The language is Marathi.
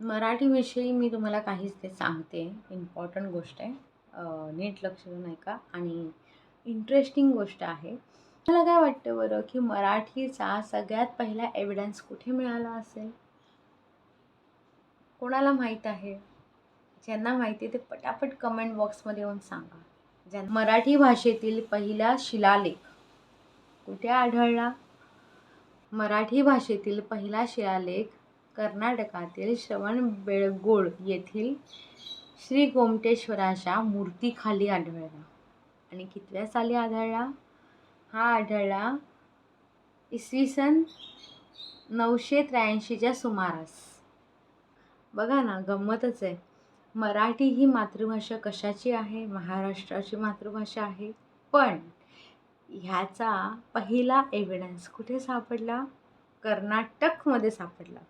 मराठीविषयी मी तुम्हाला काहीच ते सांगते. इम्पॉर्टंट गोष्ट आहे. नीट लक्ष देऊन ऐका. आणि इंटरेस्टिंग गोष्ट आहे. मला काय वाटतं बरं की मराठीचा सगळ्यात पहिला एव्हिडन्स कुठे मिळाला असेल? कोणाला माहीत आहे? ज्यांना माहिती आहे ते पटापट कमेंट बॉक्समध्ये येऊन सांगा. ज्या मराठी भाषेतील पहिला शिलालेख कुठे आढळला? मराठी भाषेतील पहिला शिलालेख कर्नाटकातील श्रवणबेळगोळ येथील श्री गोमटेश्वराच्या मूर्तीखाली आढळला. आणि कितव्या साली आढळला? हा आढळला इसवी सन नऊशे त्र्याऐंशीच्या सुमारास. बघा ना गंमतच आहे. मराठी ही मातृभाषा कशाची आहे? महाराष्ट्राची मातृभाषा आहे? पण ह्याचा पहिला एव्हिडन्स कुठे सापडला? कर्नाटकमध्ये सापडला.